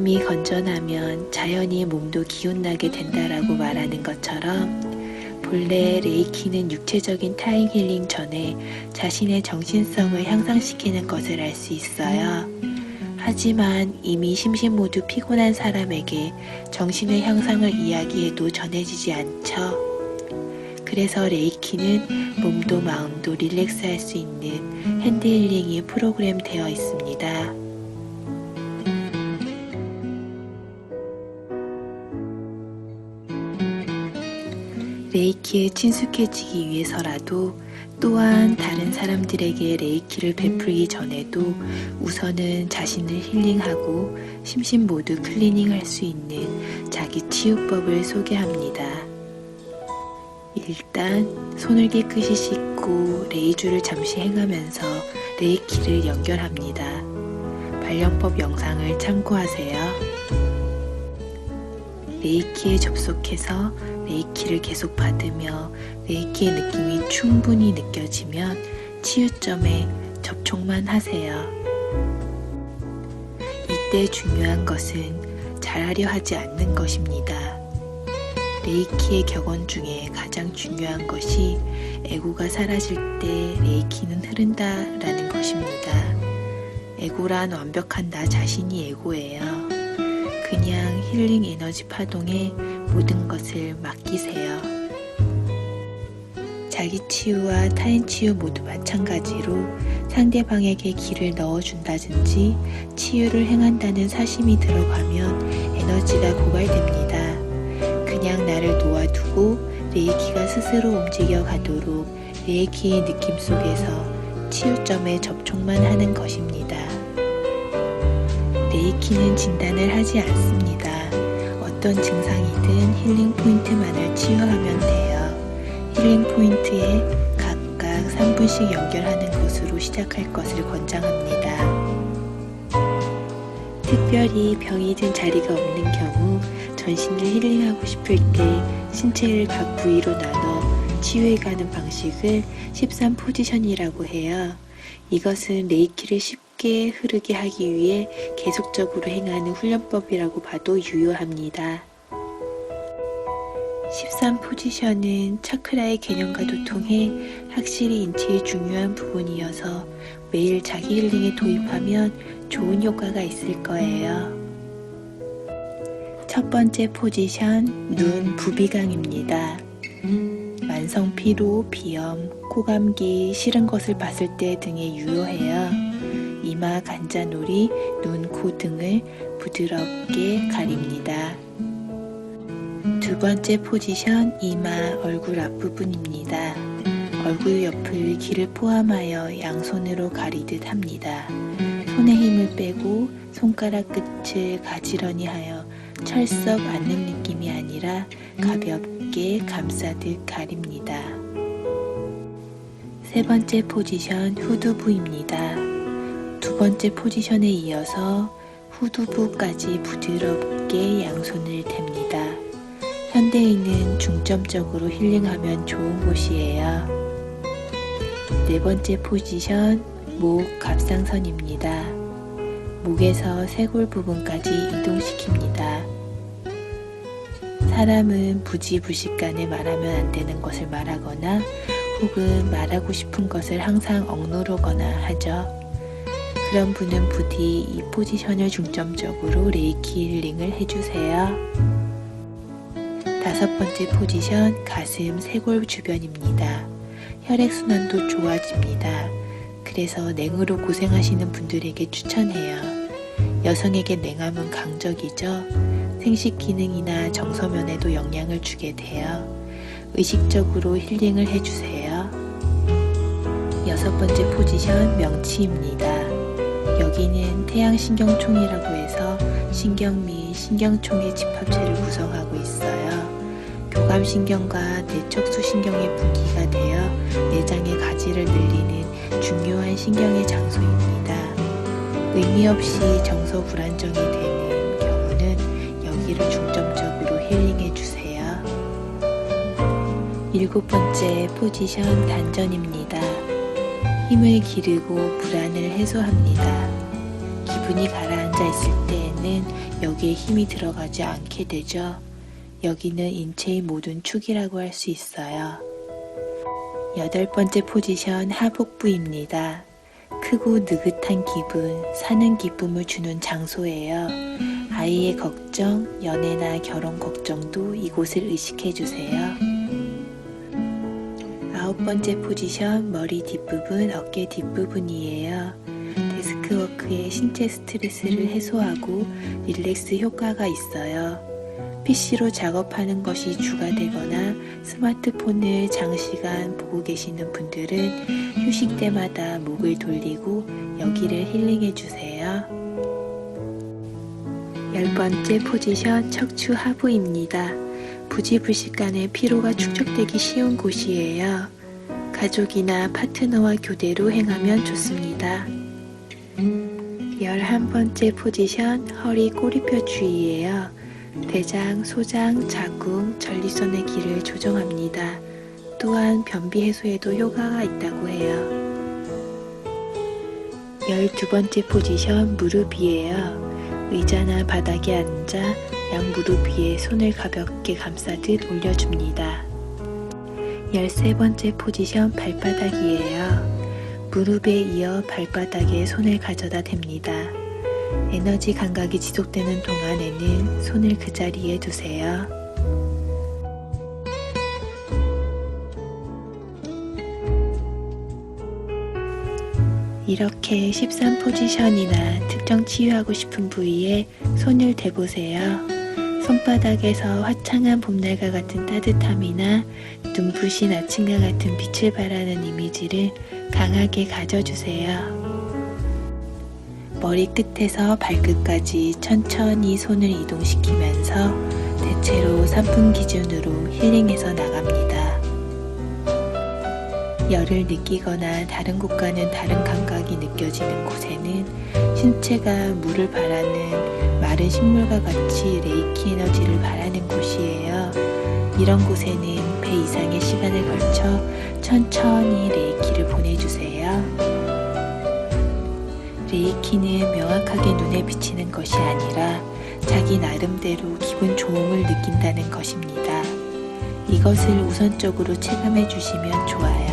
마음이 건전하면 자연히 몸도 기운나게 된다라고 말하는 것처럼 본래 레이키는 육체적인 타임 힐링 전에 자신의 정신성을 향상시키는 것을 알 수 있어요. 하지만 이미 심신 모두 피곤한 사람에게 정신의 향상을 이야기해도 전해지지 않죠. 그래서 레이키는 몸도 마음도 릴렉스할 수 있는 핸드힐링이 프로그램 되어 있습니다. 레이키에 친숙해지기 위해서라도 또한 다른 사람들에게 레이키를 베풀기 전에도 우선은 자신을 힐링하고 심신 모두 클리닝 할 수 있는 자기 치유법을 소개합니다. 일단 손을 깨끗이 씻고 레이주를 잠시 행하면서 레이키를 연결합니다. 발령법 영상을 참고하세요. 레이키에 접속해서 레이키를 계속 받으며 레이키의 느낌이 충분히 느껴지면 치유점에 접촉만 하세요. 이때 중요한 것은 잘하려 하지 않는 것입니다. 레이키의 격언 중에 가장 중요한 것이 에고가 사라질 때 레이키는 흐른다 라는 것입니다. 에고란 완벽한 나 자신이 에고예요. 그냥 힐링 에너지 파동에 모든 것을 맡기세요. 자기 치유와 타인 치유 모두 마찬가지로 상대방에게 길을 넣어준다든지 치유를 행한다는 사심이 들어가면 에너지가 고갈됩니다. 그냥 나를 놓아두고 레이키가 스스로 움직여 가도록 레이키의 느낌 속에서 치유점에 접촉만 하는 것입니다. 레이키는 진단을 하지 않습니다. 어떤 증상이든 힐링 포인트만을 치유하면 돼요. 힐링 포인트에 각각 3분씩 연결하는 것으로 시작할 것을 권장합니다. 특별히 병이 든 자리가 없는 경우 전신을 힐링하고 싶을 때 신체를 각 부위로 나눠 치유해가는 방식을 13 포지션이라고 해요. 이것은 레이키를 쉽게 흐르게 하기 위해 계속적으로 행하는 훈련법이라고 봐도 유효합니다. 13 포지션은 차크라의 개념과 도 통해 확실히 인체의 중요한 부분이어서 매일 자기 힐링에 도입하면 좋은 효과가 있을 거예요. 첫 번째 포지션, 눈 부비강입니다. 만성 피로, 비염, 코감기, 싫은 것을 봤을 때 등에 유효해요. 이마, 간자놀이, 눈, 코 등을 부드럽게 가립니다. 두 번째 포지션, 이마, 얼굴 앞부분입니다. 얼굴 옆을 귀를 포함하여 양손으로 가리듯 합니다. 손에 힘을 빼고 손가락 끝을 가지런히 하여 철썩 않는 느낌이 아니라 가볍게 감싸듯 가립니다. 세 번째 포지션 후두부입니다. 두 번째 포지션에 이어서 후두부까지 부드럽게 양손을 댑니다. 현대인은 중점적으로 힐링하면 좋은 곳이에요. 네 번째 포지션 목 갑상선입니다. 목에서 쇄골 부분까지 이동시킵니다. 사람은 부지부식간에 말하면 안 되는 것을 말하거나 혹은 말하고 싶은 것을 항상 억누르거나 하죠. 그런 분은 부디 이 포지션을 중점적으로 레이키 힐링을 해주세요. 다섯 번째 포지션 가슴 쇄골 주변입니다. 혈액순환도 좋아집니다. 그래서 냉으로 고생하시는 분들에게 추천해요. 여성에게 냉함은 강적이죠. 생식 기능이나 정서면에도 영향을 주게 돼요. 의식적으로 힐링을 해주세요. 여섯 번째 포지션 명치입니다. 여기는 태양신경총이라고 해서 신경 및 신경총의 집합체를 구성하고 있어요. 교감신경과 뇌척수신경의 분기가 되어 내장의 가지를 늘리는 중요한 신경의 장소입니다. 의미 없이 정서 불안정이 되는 경우는 여기를 중점적으로 힐링해 주세요. 일곱 번째 포지션 단전입니다. 힘을 기르고 불안을 해소합니다. 기분이 가라앉아 있을 때에는 여기에 힘이 들어가지 않게 되죠. 여기는 인체의 모든 축이라고 할 수 있어요. 여덟 번째 포지션 하복부입니다. 크고 느긋한 기분, 사는 기쁨을 주는 장소예요. 아이의 걱정, 연애나 결혼 걱정도 이곳을 의식해 주세요. 아홉 번째 포지션 머리 뒷부분, 어깨 뒷부분이에요. 데스크워크에 신체 스트레스를 해소하고 릴렉스 효과가 있어요. PC로 작업하는 것이 주가 되거나 스마트폰을 장시간 보고 계시는 분들은 휴식 때마다 목을 돌리고 여기를 힐링해 주세요. 열 번째 포지션 척추 하부입니다. 부지불식간에 피로가 축적되기 쉬운 곳이에요. 가족이나 파트너와 교대로 행하면 좋습니다. 열한 번째 포지션 허리 꼬리뼈 주의예요. 대장, 소장, 자궁, 전립선의 길을 조정합니다. 또한 변비 해소에도 효과가 있다고 해요. 열두 번째 포지션 무릎이에요. 의자나 바닥에 앉아 양 무릎 위에 손을 가볍게 감싸듯 올려줍니다. 열세 번째 포지션 발바닥이에요. 무릎에 이어 발바닥에 손을 가져다 댑니다. 에너지 감각이 지속되는 동안에는 손을 그 자리에 두세요. 이렇게 13 포지션이나 특정 치유하고 싶은 부위에 손을 대보세요. 손바닥에서 화창한 봄날과 같은 따뜻함이나 눈부신 아침과 같은 빛을 발하는 이미지를 강하게 가져주세요. 머리 끝에서 발끝까지 천천히 손을 이동시키면서 대체로 3분 기준으로 힐링해서 나갑니다. 열을 느끼거나 다른 곳과는 다른 감각이 느껴지는 곳에는 신체가 물을 바라는 마른 식물과 같이 레이키 에너지를 바라는 곳이에요. 이런 곳에는 배 이상의 시간을 걸쳐 천천히 레이키를 보내주세요. 레이키는 명확하게 눈에 비치는 것이 아니라 자기 나름대로 기분 좋음을 느낀다는 것입니다. 이것을 우선적으로 체감해 주시면 좋아요.